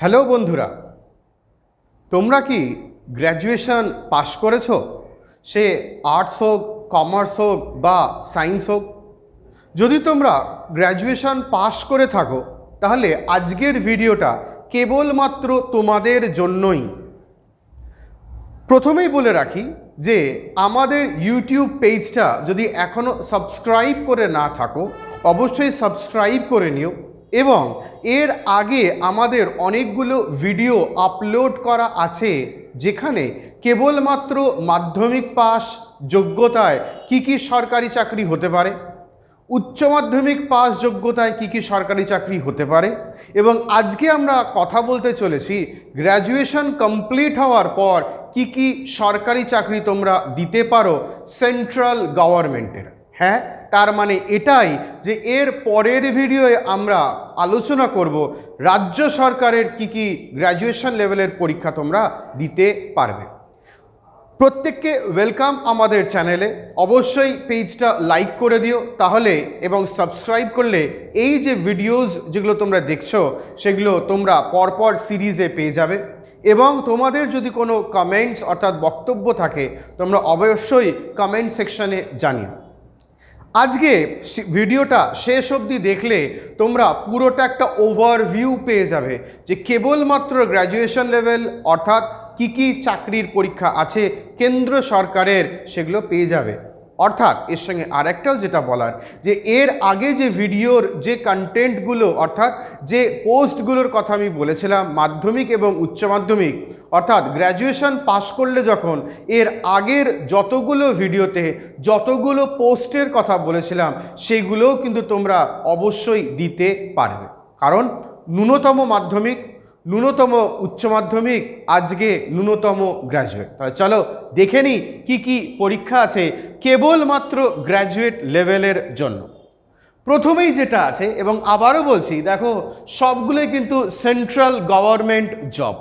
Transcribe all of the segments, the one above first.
Hello বন্ধুরা, তোমরা কি গ্র্যাজুয়েশন পাশ করেছ? সে আর্টস হোক, কমার্স হোক বা সায়েন্স হোক, যদি তোমরা গ্র্যাজুয়েশন পাশ করে থাকো, তাহলে আজকের ভিডিওটা কেবলমাত্র তোমাদের জন্যই। প্রথমেই বলে রাখি যে আমাদের ইউটিউব পেজটা যদি এখনও সাবস্ক্রাইব করে না থাকো, অবশ্যই সাবস্ক্রাইব করে নিও। এবং এর আগে আমাদের অনেকগুলো ভিডিও আপলোড করা আছে যেখানে কেবলমাত্র মাধ্যমিক পাস যোগ্যতায় কি কি সরকারি চাকরি হতে পারে, উচ্চ মাধ্যমিক পাস যোগ্যতায় কি কি সরকারি চাকরি হতে পারে এবং আজকে আমরা কথা বলতে চলেছি গ্র্যাজুয়েশন কমপ্লিট হওয়ার পর কি কি সরকারি চাকরি তোমরা দিতে পারো সেন্ট্রাল গভর্নমেন্টের হ্যাঁ তার মানে এটাই যে এর পরের ভিডিওয়ে আমরা আলোচনা করব, রাজ্য সরকারের কি কি গ্র্যাজুয়েশন লেভেলের পরীক্ষা তোমরা দিতে পারবে। প্রত্যেককে ওয়েলকাম আমাদের চ্যানেলে অবশ্যই পেজটা লাইক করে দিও, তাহলে এবং সাবস্ক্রাইব করলে এই যে ভিডিওস যেগুলো তোমরা দেখছ, সেগুলো তোমরা পরপর সিরিজে পেয়ে যাবে। এবং তোমাদের যদি কোনো কমেন্টস অর্থাৎ বক্তব্য থাকে, তোমরা অবশ্যই কমেন্ট সেকশনে জানিও। আজকে ভিডিওটা শেষ অবধি দেখলে তোমরা পুরোটা একটা ওভারভিউ পেয়ে যাবে যে কেবলমাত্র গ্র্যাজুয়েশন লেভেল অর্থাৎ কি কি চাকরির পরীক্ষা আছে কেন্দ্র সরকারের সেগুলো পেয়ে যাবে। অর্থাৎ এর সঙ্গে আরেকটাও যেটা বলার, যে এর আগে যে ভিডিওর যে কন্টেন্টগুলো অর্থাৎ যে পোস্টগুলোর কথা আমি বলেছিলাম, মাধ্যমিক এবং উচ্চ মাধ্যমিক, অর্থাৎ গ্র্যাজুয়েশন পাশ করলে যখন এর আগের যতগুলো ভিডিওতে যতগুলো পোস্টের কথা বলেছিলাম, সেগুলোও কিন্তু তোমরা অবশ্যই দিতে পারবে। কারণ ন্যূনতম মাধ্যমিক ন্যূনতম উচ্চ মাধ্যমিক, আজকে ন্যূনতম গ্র্যাজুয়েট তাহলে চলো দেখে নিই কী কী পরীক্ষা আছে কেবলমাত্র গ্র্যাজুয়েট লেভেলের জন্য। প্রথমেই যেটা আছে, এবং আবারও বলছি, দেখো, সবগুলোই কিন্তু সেন্ট্রাল গভর্নমেন্ট জব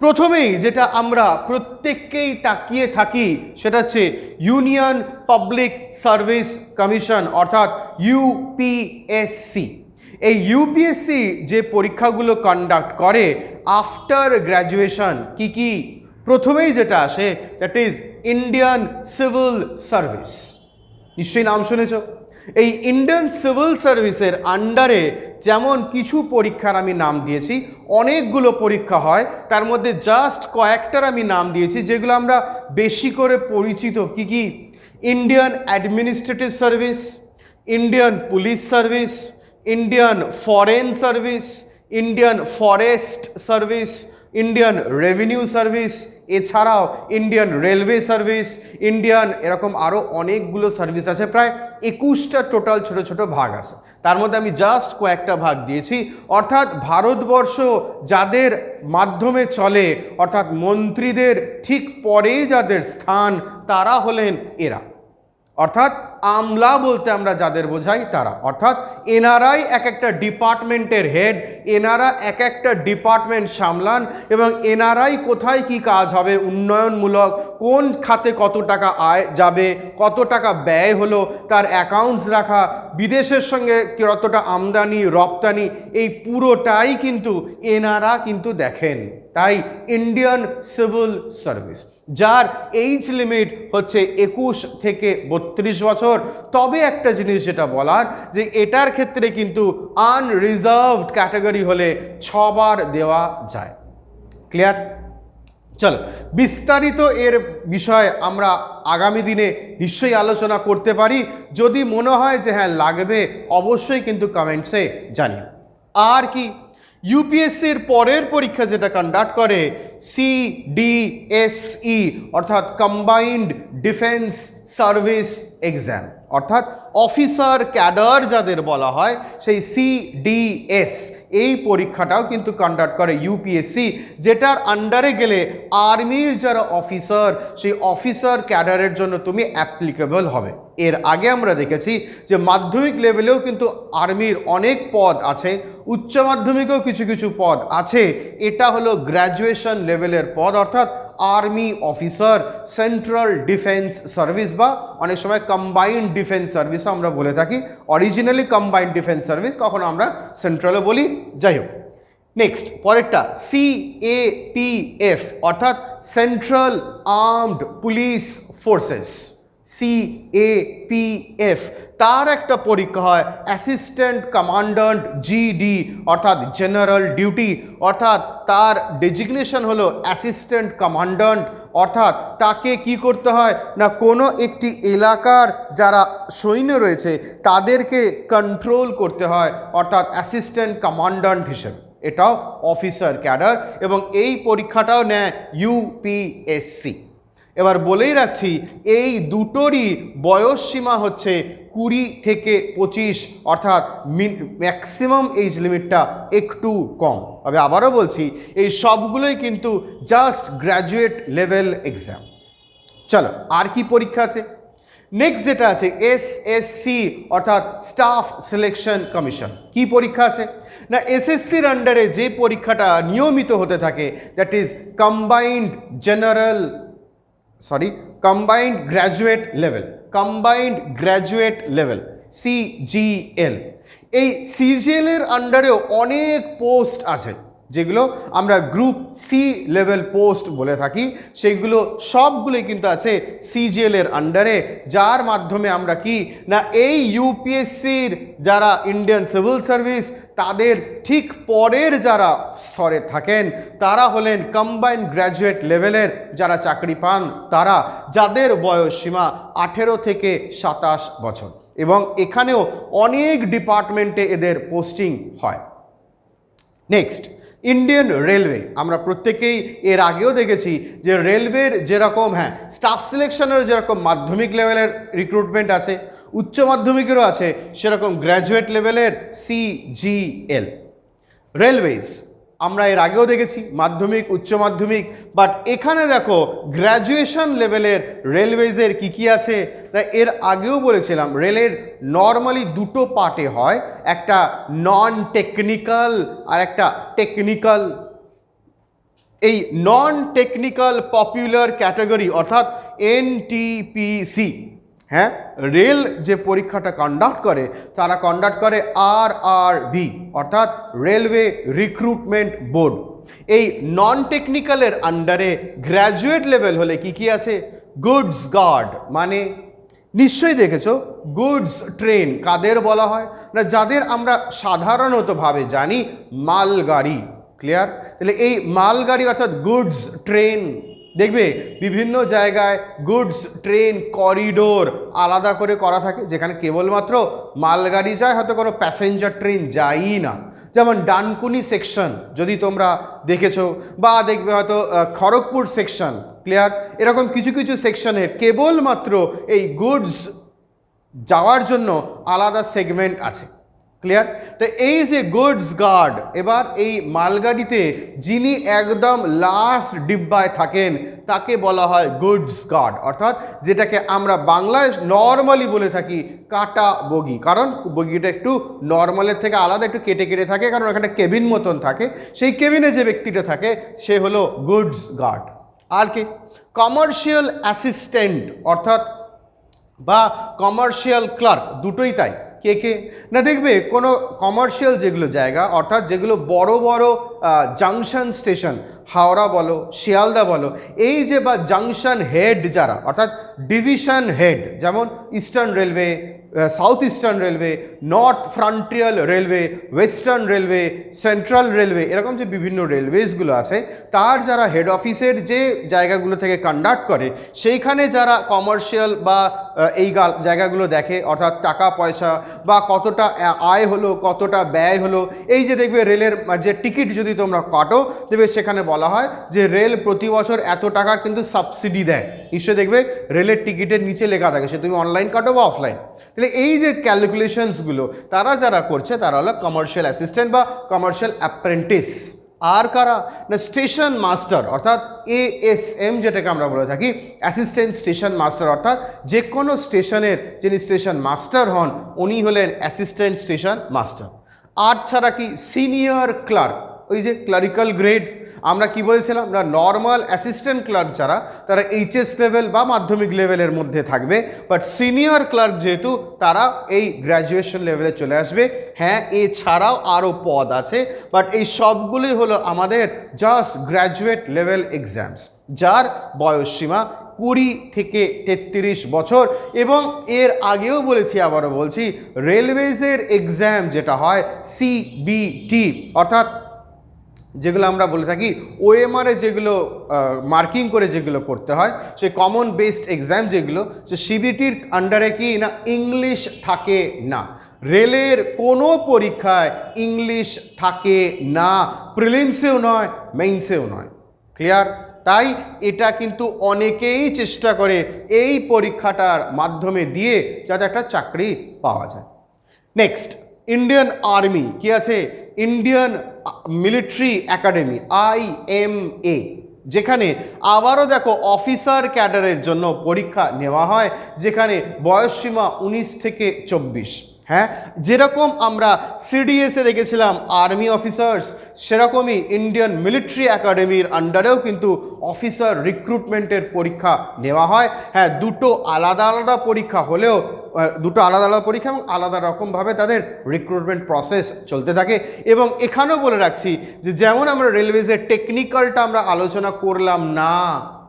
প্রথমেই যেটা আমরা প্রত্যেককেই তাকিয়ে থাকি, সেটা হচ্ছে ইউনিয়ন পাবলিক সার্ভিস কমিশন অর্থাৎ ইউপিএসসি এই ইউপিএসসি যে পরীক্ষাগুলো কন্ডাক্ট করে আফটার গ্র্যাজুয়েশন কি কি? প্রথমেই যেটা আসে that is Indian civil service নিশ্চয়ই নাম শুনেছ? এই ইন্ডিয়ান সিভিল সার্ভিসের আন্ডারে যেমন কিছু পরীক্ষার আমি নাম দিয়েছি, অনেকগুলো পরীক্ষা হয়, তার মধ্যে জাস্ট কয়েকটার আমি নাম দিয়েছি, যেগুলো আমরা বেশি করে পরিচিত, কি কি? Indian administrative service Indian police service Indian foreign service Indian forest service Indian revenue service এছাড়াও ইন্ডিয়ান রেলওয়ে সার্ভিস ইন্ডিয়ান এরকম আরও অনেকগুলো সার্ভিস আছে, প্রায় একুশটা টোটাল ছোট ছোট ভাগ আছে। তার মধ্যে আমি জাস্ট কয়েকটা ভাগ দিয়েছি। অর্থাৎ ভারতবর্ষ যাদের মাধ্যমে চলে, অর্থাৎ মন্ত্রীদের ঠিক পরেই যাদের স্থান, তারা হলেন এরা। অর্থাৎ আমলা বলতে আমরা যাদের বোঝাই তারা। অর্থাৎ এনারাই এক একটা ডিপার্টমেন্টের হেড এনারা এক একটা ডিপার্টমেন্ট সামলান এবং এনারাই কোথায় কি কাজ হবে, উন্নয়নমূলক কোন খাতে কত টাকা আয় যাবে, কত টাকা ব্যয় হলো, তার অ্যাকাউন্টস রাখা, বিদেশের সঙ্গে কতটা আমদানি, রপ্তানি, এই পুরোটাই কিন্তু এনারা কিন্তু দেখেন। তাই ইন্ডিয়ান সিভিল সার্ভিস যার এইজ লিমিট হচ্ছে একুশ থেকে বত্রিশ বছর। তবে একটা জিনিস যেটা বলার, যে এটার ক্ষেত্রে কিন্তু আনরিজার্ভড ক্যাটাগরি হলে ছবার দেওয়া যায়। ক্লিয়ার চলো, বিস্তারিত এর বিষয়ে আমরা আগামী দিনে নিশ্চয়ই আলোচনা করতে পারি। যদি মনে হয় যে হ্যাঁ লাগবে, অবশ্যই কিন্তু কমেন্টসে জানিও। আর কি ইউপিএসসির পরের পরীক্ষা যেটা কন্ডাক্ট করে সিডিএসই অর্থাৎ কম্বাইন্ড ডিফেন্স সার্ভিস এক্সাম অর্থাৎ অফিসার ক্যাডার যাদের বলা হয়, সেই সিডিএস এই পরীক্ষাটাও কিন্তু কন্ডাক্ট করে ইউপিএসসি যেটার আন্ডারে গেলে আর্মির যারা অফিসার সেই অফিসার ক্যাডারের জন্য তুমি অ্যাপ্লিকেবল হবে। এর আগে আমরা দেখেছি যে মাধ্যমিক লেভেলেও কিন্তু আর্মির অনেক পদ আছে, উচ্চ মাধ্যমিকেও কিছু কিছু পদ আছে, এটা হলো গ্র্যাজুয়েশন লেভেলের পদ, অর্থাৎ army officer, central defence service বা অনেক সময় কম্বাইন্ড ডিফেন্স সার্ভিসও আমরা বলে থাকি। অরিজিনালি কম্বাইন্ড ডিফেন্স সার্ভিস কখনো আমরা সেন্ট্রালও বলি। যাই হোক নেক্সট পরেরটা সি এ পি এফ অর্থাৎ central armed police forces C A P F তার একটা পরীক্ষা হয় অ্যাসিস্ট্যান্ট কমান্ড্যান্ট জিডি অর্থাৎ জেনারেল ডিউটি অর্থাৎ তার ডেজিগনেশন হলো অ্যাসিস্ট্যান্ট কমান্ড্যান্ট অর্থাৎ তাকে কি করতে হয় না কোনো একটি এলাকার যারা সৈন্য রয়েছে তাদেরকে কন্ট্রোল করতে হয়, অর্থাৎ অ্যাসিস্ট্যান্ট কমান্ড্যান্ট হিসেবে। এটাও অফিসার ক্যাডার এবং এই পরীক্ষাটাও নেয় ইউপিএসসি এবার বলেই রাখছি, এই দুটোরই বয়স সীমা হচ্ছে কুড়ি থেকে পঁচিশ, অর্থাৎ ম্যাক্সিমাম এইজ লিমিটটা একটু কম। তবে আবারও বলছি, এই সবগুলোই কিন্তু জাস্ট গ্র্যাজুয়েট লেভেল এক্সাম চলো, আর কি পরীক্ষা আছে? নেক্সট যেটা আছে এস এস সি অর্থাৎ স্টাফ সিলেকশন কমিশন কি পরীক্ষা আছে? না এসএসসির আন্ডারে যে পরীক্ষাটা নিয়মিত হতে থাকে that is combined general sorry combined graduate level combined graduate level CGL এই সিজিএল এর আন্ডারেও অনেক পোস্ট আছে। যেগুলো আমরা গ্রুপ সি লেভেল পোস্ট বলে থাকি, সেইগুলো সবগুলোই কিন্তু আছে সিজিএল এর আন্ডারে যার মাধ্যমে আমরা কি? না, এই ইউপিএসসির যারা ইন্ডিয়ান সিভিল সার্ভিস তাদের ঠিক পরের যারা স্তরে থাকেন, তারা হলেন কম্বাইন্ড গ্র্যাজুয়েট লেভেলের যারা চাকরি পান, তারা, যাদের বয়স সীমা আঠেরো থেকে সাতাশ বছর। এবং এখানেও অনেক ডিপার্টমেন্টে এদের পোস্টিং হয়। নেক্সট ইন্ডিয়ান রেলওয়ে আমরা প্রত্যেকেই এর আগেও দেখেছি যে রেলওয়ের যেরকম হ্যাঁ স্টাফ সিলেকশনের যেরকম মাধ্যমিক লেভেলের রিক্রুটমেন্ট আছে, উচ্চ মাধ্যমিকেরও আছে, সেরকম গ্র্যাজুয়েট লেভেলের সিজিএল রেলওয়েজ আমরা এর আগেও দেখেছি মাধ্যমিক, উচ্চ মাধ্যমিক বাট এখানে দেখো গ্র্যাজুয়েশন লেভেলের রেলওয়েজের কি কি আছে? এর আগেও বলেছিলাম রেলের নর্মালি দুটো পার্টে হয়, একটা নন টেকনিক্যাল আর একটা টেকনিক্যাল এই নন টেকনিক্যাল পপুলার ক্যাটাগরি অর্থাৎ এনটিপিসি হ্যাঁ? রেল যে পরীক্ষাটা কন্ডাক্ট করে, তারা কন্ডাক্ট করে আর আর বি অর্থাৎ রেলওয়ে রিক্রুটমেন্ট বোর্ড এই নন টেকনিক্যালের আন্ডারে গ্র্যাজুয়েট লেভেল হলে কি কি আছে? গুডস গার্ড মানে নিশ্চয়ই দেখেছ গুডস ট্রেন কাদের বলা হয়? না, যাদের আমরা সাধারণতভাবে জানি, মালগাড়ি। ক্লিয়ার তাহলে এই মালগাড়ি অর্থাৎ গুডস ট্রেন দেখবে বিভিন্ন জায়গায় গুডস ট্রেন করিডোর আলাদা করে করা থাকে, যেখানে কেবলমাত্র মালগাড়ি যায়, হয়তো কোনো প্যাসেঞ্জার ট্রেন যায়ই না। যেমন ডানকুনি সেকশন যদি তোমরা দেখেছ, বা দেখবে হয়তো খড়গপুর সেকশন ক্লিয়ার এরকম কিছু কিছু সেকশনে কেবলমাত্র এই গুডস যাওয়ার জন্য আলাদা সেগমেন্ট আছে। ক্লিয়ার তো এই যে গুডস গার্ড এবার এই মালগাড়িতে যিনি একদম লাস্ট ডিব্বায় থাকেন, তাকে বলা হয় গুডস গার্ড অর্থাৎ যেটাকে আমরা বাংলায় নর্মালি বলে থাকি, কাটা বগি। কারণ বগিটা একটু নর্মালের থেকে আলাদা, একটু কেটে কেটে থাকে, কারণ এখানে কেবিন মতন থাকে। সেই কেবিনে যে ব্যক্তিটা থাকে, সে হলো গুডস গার্ড আর কি? কমার্শিয়াল অ্যাসিস্ট্যান্ট অর্থাৎ বা কমার্শিয়াল ক্লার্ক দুটোই তাই। কে কে? না, দেখবে কোনো কমার্শিয়াল যেগুলো জায়গা, অর্থাৎ যেগুলো বড় বড় জাংশন স্টেশন হাওড়া বলো, শিয়ালদা বলো, এই যে বা জাংশন হেড যারা, অর্থাৎ ডিভিশন হেড যেমন eastern railway south eastern railway north frontier railway western railway central railway এরকম যে বিভিন্ন রেলওয়েজগুলো আছে, তার যারা হেড অফিসের যে জায়গাগুলো থেকে কন্ডাক্ট করে, সেইখানে যারা কমার্শিয়াল বা এই গাল- জায়গাগুলো দেখে, অর্থাৎ টাকা পয়সা বা কতটা আয় হলো, কতটা ব্যয় হলো, এই যে দেখবে রেলের যে টিকিট যদি তোমরা কাটো, দেখবে সেখানে বলা হয় যে রেল প্রতি বছর এত টাকার কিন্তু সাবসিডি দেয়। নিশ্চয়ই দেখবে রেলের টিকিটের নিচে লেখা থাকে, সে তুমি অনলাইন কাটো বা অফলাইন তাহলে এই যে ক্যালকুলেশনসগুলো তারা যারা করছে, তারা হলো কমার্শিয়াল অ্যাসিস্ট্যান্ট বা কমার্শিয়াল অ্যাপ্রেন্টিস আর কারা? না স্টেশন মাস্টার অর্থাৎ এএসএম যেটাকে আমরা বলে থাকি অ্যাসিস্ট্যান্ট স্টেশন মাস্টার অর্থাৎ যে কোনো স্টেশনের যিনি স্টেশন মাস্টার হন, উনি হলেন অ্যাসিস্ট্যান্ট স্টেশন মাস্টার আর ছাড়া কি? সিনিয়র ক্লার্ক ওই যে ক্লারিক্যাল গ্রেড আমরা কি বলেছিলাম? না নর্মাল অ্যাসিস্ট্যান্ট ক্লার্ক যারা, তারা এইচএস লেভেল বা মাধ্যমিক লেভেলের মধ্যে থাকবে। বাট সিনিয়র ক্লার্ক যেহেতু, তারা এই গ্র্যাজুয়েশন লেভেলে চলে আসবে। হ্যাঁ এছাড়াও আরও পদ আছে। বাট এই সবগুলি হলো আমাদের জাস্ট গ্র্যাজুয়েট লেভেল এক্সামস যার বয়সসীমা কুড়ি থেকে তেত্রিশ বছর। এবং এর আগেও বলেছি, আবারও বলছি রেলওয়েজের এক্সাম যেটা হয় সিবিটি অর্থাৎ যেগুলো আমরা বলে থাকি ওএমআরে যেগুলো মার্কিং করে যেগুলো করতে হয় সে কমন বেসড এক্সাম যেগুলো, সে সিবিটির আন্ডারে কি না ইংলিশ থাকে না। রেলের কোনো পরীক্ষায় ইংলিশ থাকে না প্রিলিমসেও নয় মেইনসেও নয়। ক্লিয়ার তাই এটা কিন্তু অনেকেই চেষ্টা করে এই পরীক্ষাটার মাধ্যমে দিয়ে যাতে একটা চাকরি পাওয়া যায়। নেক্সট ইন্ডিয়ান আর্মি কি আছে? Indian military academy I M A যেখানে আবারও দেখো অফিসার ক্যাডারের জন্য পরীক্ষা নেওয়া হয়, যেখানে বয়সসীমা উনিশ থেকে চব্বিশ। হ্যাঁ? যেরকম আমরা সিডিএসে দেখেছিলাম আর্মি অফিসার্স সেরকমই ইন্ডিয়ান মিলিটারি একাডেমির আন্ডারেও কিন্তু অফিসার রিক্রুটমেন্টের পরীক্ষা নেওয়া হয়। হ্যাঁ দুটো আলাদা আলাদা পরীক্ষা হলেও দুটো আলাদা আলাদা পরীক্ষা এবং আলাদা রকমভাবে তাদের রিক্রুটমেন্ট প্রসেস চলতে থাকে। এবং এখানেও বলে রাখছি যে, যেমন আমরা রেলওয়েজের টেকনিক্যালটা আমরা আলোচনা করলাম না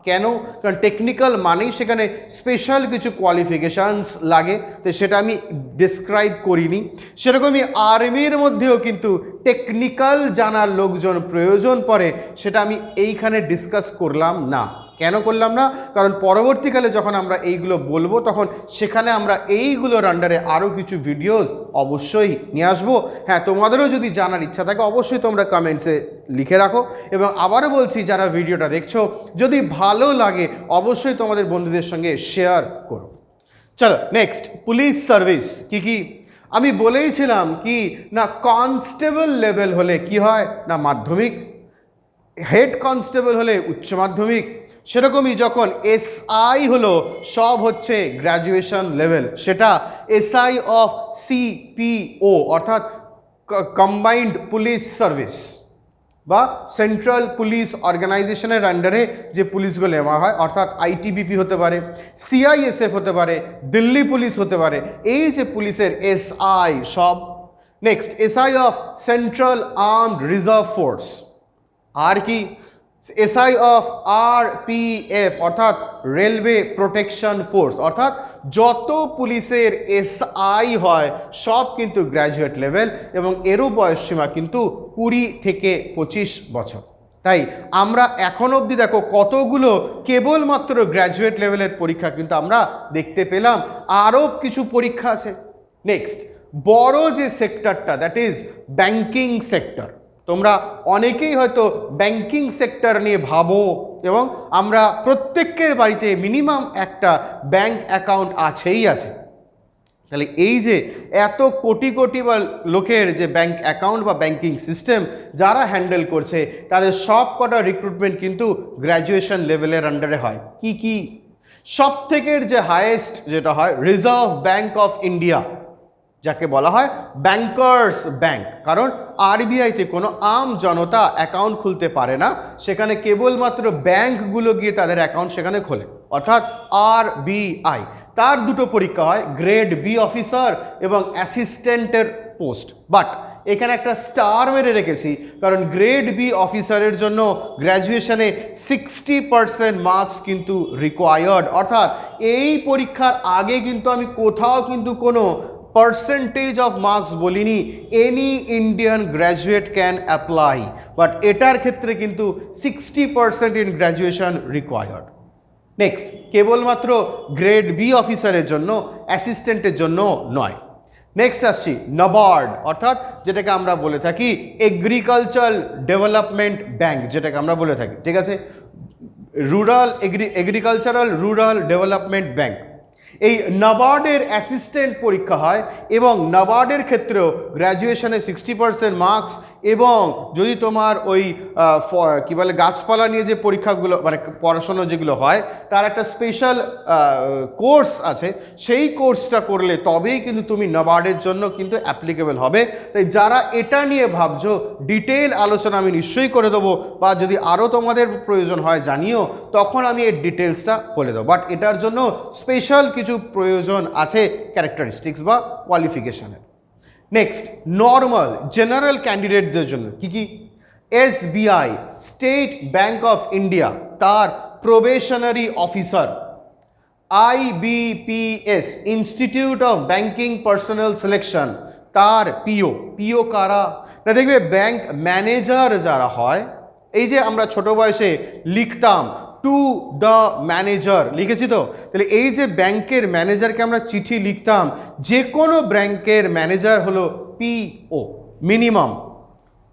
কেন? কারণ টেকনিক্যাল মানেই সেখানে স্পেশাল কিছু কোয়ালিফিকেশানস লাগে। তো সেটা আমি ডিসক্রাইব করিনি। সেরকমই আর্মির মধ্যেও কিন্তু টেকনিক্যাল জানার লোকজন প্রয়োজন পড়ে, সেটা আমি এইখানে ডিসকাস করলাম না। কেন করলাম না? কারণ পরবর্তীকালে যখন আমরা এইগুলো বলব, তখন সেখানে আমরা এইগুলোর আন্ডারে আরও কিছু ভিডিওস অবশ্যই নিয়ে আসব। হ্যাঁ তোমাদেরও যদি জানার ইচ্ছা থাকে, অবশ্যই তোমরা কমেন্টসে লিখে রাখো। এবং আবারও বলছি, যারা ভিডিওটা দেখছ, যদি ভালো লাগে, অবশ্যই তোমাদের বন্ধুদের সঙ্গে শেয়ার করো। চলো নেক্সট পুলিশ সার্ভিস কি কি? আমি বলেইছিলাম কি, না কনস্টেবল লেভেল হলে কি হয়? না, মাধ্যমিক। হেড কনস্টেবল হলে উচ্চ মাধ্যমিক। সেরকমই যখন এসআই হলো, সব হচ্ছে গ্র্যাজুয়েশন লেভেল সেটা এসআই অফ সিপিও অর্থাৎ কম্বাইন্ড পুলিশ সার্ভিস বা সেন্ট্রাল পুলিশ অর্গানাইজেশনের আন্ডারে যে পুলিশগুলো নেওয়া হয়, অর্থাৎ আইটিবিপি হতে পারে সিআইএসএফ হতে পারে, দিল্লি পুলিশ হতে পারে, এই যে পুলিশের এসআই সব। Next SI of central armed reserve force আর কি? SI of R P F অর্থাৎ রেলওয়ে প্রোটেকশন ফোর্স অর্থাৎ যত পুলিশের এসআই হয়, সব কিন্তু গ্র্যাজুয়েট লেভেল এবং এরও বয়সসীমা কিন্তু কুড়ি থেকে পঁচিশ বছর। তাই আমরা এখন অবধি দেখো কতগুলো কেবলমাত্র গ্র্যাজুয়েট লেভেলের পরীক্ষা কিন্তু আমরা দেখতে পেলাম। আরও কিছু পরীক্ষা আছে। নেক্সট বড় যে সেক্টরটা দ্যাট ইজ ব্যাংকিং সেক্টর তোমরা অনেকেই হয়তো ব্যাংকিং সেক্টর নিয়ে ভাবো এবং আমরা প্রত্যেকের বাড়িতে মিনিমাম একটা ব্যাংক অ্যাকাউন্ট আছেই আছে। তাহলে এই যে এত কোটি কোটি বা লোকের যে ব্যাংক অ্যাকাউন্ট বা ব্যাংকিং সিস্টেম যারা হ্যান্ডেল করছে, তাদের সব কটা রিক্রুটমেন্ট কিন্তু গ্র্যাজুয়েশন লেভেলের আন্ডারে হয়। কি কি? সব থেকে যে হায়েস্ট যেটা হয় রিজার্ভ ব্যাংক অফ ইন্ডিয়া যাকে বলা হয় ব্যাংকার্স ব্যাংক কারণ আরবিআইতে কোনো আম জনতা অ্যাকাউন্ট খুলতে পারে না। সেখানে কেবলমাত্র ব্যাংকগুলো গিয়ে তাদের অ্যাকাউন্ট সেখানে খোলে। অর্থাৎ আরবিআই তার দুটো পরীক্ষা হয় গ্রেড বি অফিসার এবং অ্যাসিস্ট্যান্টের পোস্ট বাট এখানে একটা স্টার মেরে রেখেছি, কারণ গ্রেড বি অফিসারের জন্য গ্র্যাজুয়েশনে সিক্সটি পারসেন্ট মার্কস কিন্তু রিকোয়ার্ড অর্থাৎ এই পরীক্ষার আগে কিন্তু আমি কোথাও কিন্তু কোনো পার্সেন্টেজ অফ মার্কস বলিনি any Indian graduate can apply but এটার ক্ষেত্রে কিন্তু sixty percent in graduation required next কেবলমাত্র গ্রেড বি অফিসারের জন্য অ্যাসিস্ট্যান্টের জন্য নয়। নেক্সট আসছি নবার্ড অর্থাৎ যেটাকে আমরা বলে থাকি এগ্রিকালচার ডেভেলপমেন্ট ব্যাংক যেটাকে আমরা বলে থাকি, ঠিক আছে? Rural agri agricultural rural development bank এই নাবার্ডের অ্যাসিস্ট্যান্ট পরীক্ষা হয় এবং নাবার্ডের ক্ষেত্রেও গ্র্যাজুয়েশনে সিক্সটি পার্সেন্ট মার্কস এবং যদি তোমার ওই কি বলে, গাছপালা নিয়ে যে পরীক্ষাগুলো মানে পড়াশোনা যেগুলো হয়, তার একটা স্পেশাল কোর্স আছে। সেই কোর্সটা করলে তবেই কিন্তু তুমি নাবার্ডের জন্য কিন্তু অ্যাপ্লিকেবল হবে। তাই যারা এটা নিয়ে ভাবছ ডিটেল আলোচনা আমি নিশ্চয়ই করে দেবো বা যদি আরও তোমাদের প্রয়োজন হয় জানিও, তখন আমি এর ডিটেলসটা বলে দেবো। বাট এটার জন্য স্পেশাল কিছু প্রয়োজন আছে ক্যারেক্টারিস্টিক্স বা কোয়ালিফিকেশনের নেক্সট নর্মাল জেনারেল ক্যান্ডিডেটদের জন্য কি কি? SBI State Bank of India তার probationary officer IBPS institute of banking personnel selection তার পিও পিও কারা? না দেখবে ব্যাংক ম্যানেজার যারা হয়, এই যে আমরা ছোট বয়সে লিখতাম টু দ্য ম্যানেজার লিখেছি তো? তাহলে এই যে ব্যাংকের ম্যানেজারকে আমরা চিঠি লিখতাম যে কোনো ব্যাংকের ম্যানেজার হলো PO minimum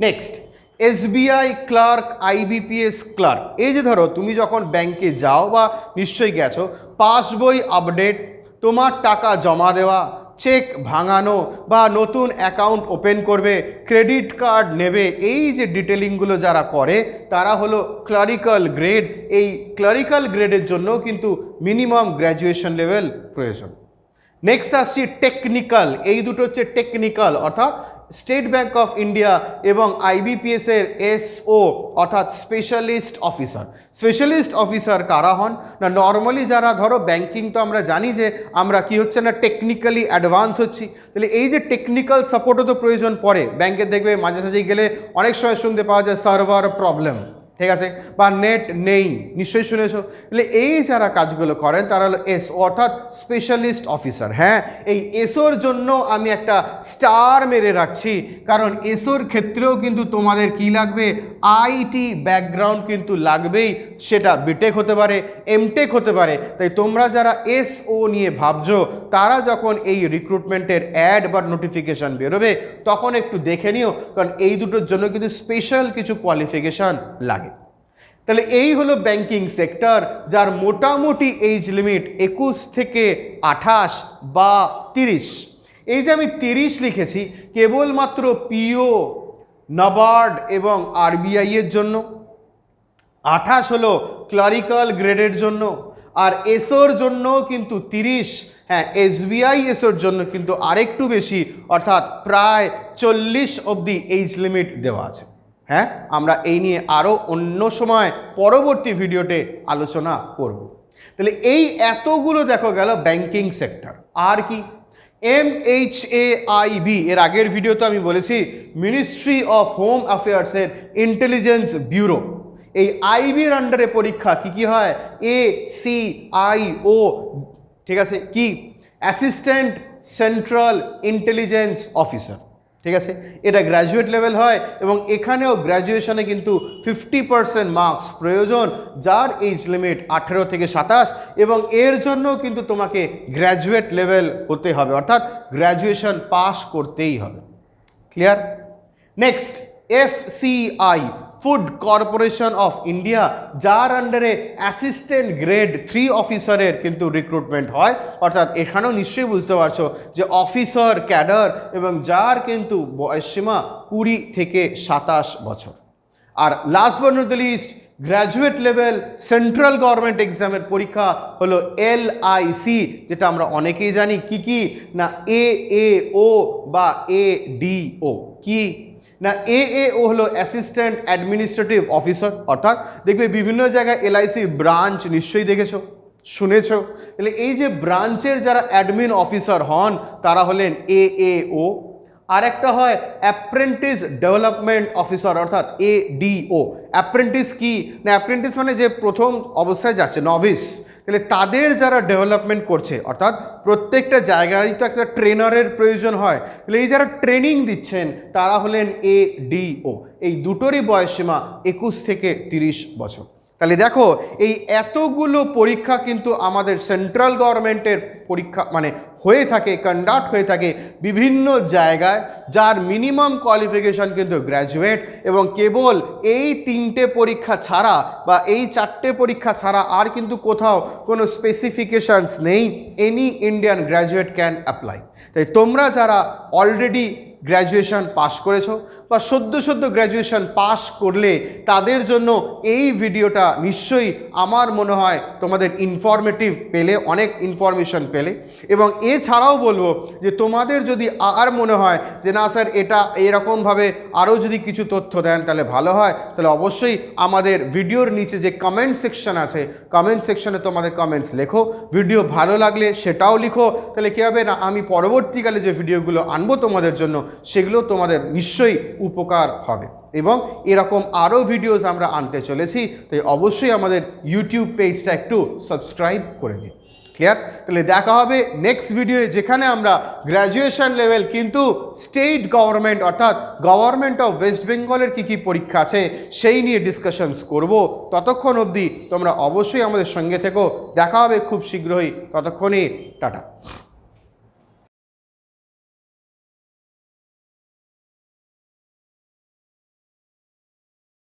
next SBI clerk IBPS clerk এই যে ধরো, তুমি যখন ব্যাংকে যাও বা নিশ্চয়ই গেছো, পাসবই আপডেট, তোমার টাকা জমা দেওয়া চেক ভাঙানো বা নতুন অ্যাকাউন্ট ওপেন করবে, ক্রেডিট কার্ড নেবে, এই যে ডিটেলিংগুলো যারা করে, তারা হলো ক্লারিক্যাল গ্রেড এই ক্লারিক্যাল গ্রেডের জন্য কিন্তু মিনিমাম গ্র্যাজুয়েশন লেভেল প্রয়োজন। নেক্সট আসছি টেকনিক্যাল এই দুটো হচ্ছে টেকনিক্যাল অর্থাৎ স্টেট ব্যাঙ্ক অফ ইন্ডিয়া এবং আইবিপিএসের এসও, অর্থাৎ স্পেশালিস্ট অফিসার। স্পেশালিস্ট অফিসার কারা হন? না নর্মালি যারা, ধরো ব্যাঙ্কিং তো আমরা জানি যে আমরা কি হচ্ছে না টেকনিক্যালি অ্যাডভান্স হচ্ছি। তাহলে এই যে টেকনিক্যাল সাপোর্টও তো প্রয়োজন পড়ে। ব্যাংকে দেখবে মাঝে সাঝে গেলে অনেক সময় শুনতে পাওয়া যায় সার্ভার প্রবলেম ঠিক আছে? বা নেট নেই, নিশ্চয়ই শুনেছো? তাহলে এই যারা কাজগুলো করেন, তারা হলো এস অর্থাৎ স্পেশালিস্ট অফিসার হ্যাঁ এই এসোর জন্য আমি একটা স্টার মেরে রাখছি। কারণ এসোর ক্ষেত্রেও কিন্তু তোমাদের কি লাগবে? আইটি ব্যাকগ্রাউন্ড কিন্তু লাগবেই। সেটা বিটেক হতে পারে এমটেক হতে পারে। তাই তোমরা যারা এসও নিয়ে ভাবছ, তারা যখন এই রিক্রুটমেন্টের অ্যাড বা নোটিফিকেশান বেরোবে, তখন একটু দেখে নিও। কারণ এই দুটোর জন্য কিন্তু স্পেশাল কিছু কোয়ালিফিকেশান লাগে। তাহলে এই হলো ব্যাংকিং সেক্টর যার মোটামুটি এইজ লিমিট একুশ থেকে আঠাশ বা তিরিশ। এই যে আমি তিরিশ লিখেছি, কেবলমাত্র পিও নাবার্ড এবং আরবিআই এর জন্য। আঠাশ হলো ক্লারিক্যাল গ্রেডের জন্য, আর এসোর জন্য কিন্তু তিরিশ হ্যাঁ এসবিআই এসোর জন্য কিন্তু আরেকটু বেশি, অর্থাৎ প্রায় চল্লিশ অবধি এইজ লিমিট দেওয়া আছে। হ্যাঁ আমরা এই নিয়ে আরও অন্য সময় পরবর্তী ভিডিওতে আলোচনা করব। তাহলে এই এতগুলো দেখো গেল ব্যাংকিং সেক্টর আর কি? M H A I B এর আগের ভিডিওতে আমি বলেছি মিনিস্ট্রি অফ হোম অ্যাফেয়ার্সের ইন্টেলিজেন্স ব্যুরো এই আইবির আন্ডারে পরীক্ষা কি কি হয়? এ সি আই ও ঠিক আছে? কি? অ্যাসিস্ট্যান্ট সেন্ট্রাল ইন্টেলিজেন্স অফিসার ঠিক আছে? এটা গ্র্যাজুয়েট লেভেল হয় এবং এখানেও গ্র্যাজুয়েশনে কিন্তু ফিফটি পারসেন্ট মার্কস প্রয়োজন, যার এইজ লিমিট আঠেরো থেকে সাতাশ, এবং এর জন্য কিন্তু তোমাকে গ্র্যাজুয়েট লেভেল হতে হবে, অর্থাৎ গ্র্যাজুয়েশন পাস করতেই হবে। Clear next F C I food corporation of India যার আন্ডারে অ্যাসিস্ট্যান্ট গ্রেড থ্রি অফিসারের কিন্তু রিক্রুটমেন্ট হয়। অর্থাৎ এখানেও নিশ্চয়ই বুঝতে পারছ যে অফিসার ক্যাডার এবং যার কিন্তু বয়সসীমা কুড়ি থেকে সাতাশ বছর। আর last but not the least graduate level central government এক্সামের পরীক্ষা হলো এল সি যেটা আমরা অনেকেই জানি কি কি? না এ ও বা এ ডি ও কি না এ এ ও হলো অ্যাসিস্ট্যান্ট অ্যাডমিনিস্ট্রেটিভ অফিসার অর্থাৎ দেখবে বিভিন্ন জায়গায় এলআইসি ব্রাঞ্চ নিশ্চয়ই দেখেছ, শুনেছ। তাহলে এই যে ব্রাঞ্চের যারা অ্যাডমিন অফিসার হন, তারা হলেন এ এ ও আর একটা হয় অ্যাপ্রেন্টিস ডেভেলপমেন্ট অফিসার অর্থাৎ এ ডি ও অ্যাপ্রেন্টিস কি? না অ্যাপ্রেন্টিস মানে যে প্রথম অবস্থায় যাচ্ছে নভিস তাহলে তাদের যারা ডেভেলপমেন্ট করছে, অর্থাৎ প্রত্যেকটা জায়গায় তো একটা ট্রেনারের প্রয়োজন হয়, তাহলে এই যারা ট্রেনিং দিচ্ছেন, তারা হলেন এ ডি ও এই দুটোরই বয়সসীমা একুশ থেকে তিরিশ বছর। তাহলে দেখো, এই এতগুলো পরীক্ষা কিন্তু আমাদের সেন্ট্রাল গভর্নমেন্টের পরীক্ষা মানে হয়ে থাকে কন্ডাক্ট হয়ে থাকে বিভিন্ন জায়গায়, যার মিনিমাম কোয়ালিফিকেশন কিন্তু গ্র্যাজুয়েট এবং কেবল এই তিনটে পরীক্ষা ছাড়া বা এই চারটে পরীক্ষা ছাড়া আর কিন্তু কোথাও কোনো স্পেসিফিকেশানস নেই any Indian graduate can apply তাই তোমরা যারা অলরেডি গ্র্যাজুয়েশন পাশ করেছ বা সদ্য সদ্য গ্র্যাজুয়েশন পাশ করলে তাদের জন্য এই ভিডিওটা নিশ্চয়ই আমার মনে হয় তোমাদের ইনফরমেটিভ পেলে, অনেক ইনফরমেশন পেলে। এবং এছাড়াও বলব যে তোমাদের যদি আর মনে হয় যে না স্যার, এটা এরকমভাবে আরও যদি কিছু তথ্য দেন তাহলে ভালো হয়। তাহলে অবশ্যই আমাদের ভিডিওর নিচে যে কমেন্ট সেকশন আছে কমেন্ট সেকশনে তোমাদের কমেন্টস লেখো। ভিডিও ভালো লাগলে সেটাও লিখো। তাহলে কী হবে না, আমি পরবর্তীকালে যে ভিডিওগুলো আনব তোমাদের জন্য সেগুলো তোমাদের নিশ্চয়ই উপকার হবে। এবং এরকম আরও ভিডিওস আমরা আনতে চলেছি, তাই অবশ্যই আমাদের ইউটিউব পেজটা একটু সাবস্ক্রাইব করে দিই ক্লিয়ার তাহলে দেখা হবে নেক্সট ভিডিওয়ে যেখানে আমরা গ্র্যাজুয়েশন লেভেল কিন্তু স্টেট গভর্নমেন্ট অর্থাৎ গভর্নমেন্ট অফ ওয়েস্ট বেঙ্গলের কী কী পরীক্ষা আছে, সেই নিয়ে ডিসকাশনস করব। ততক্ষণ অবধি তোমরা অবশ্যই আমাদের সঙ্গে থেকো। দেখা হবে খুব শীঘ্রই। ততক্ষণে টাটা।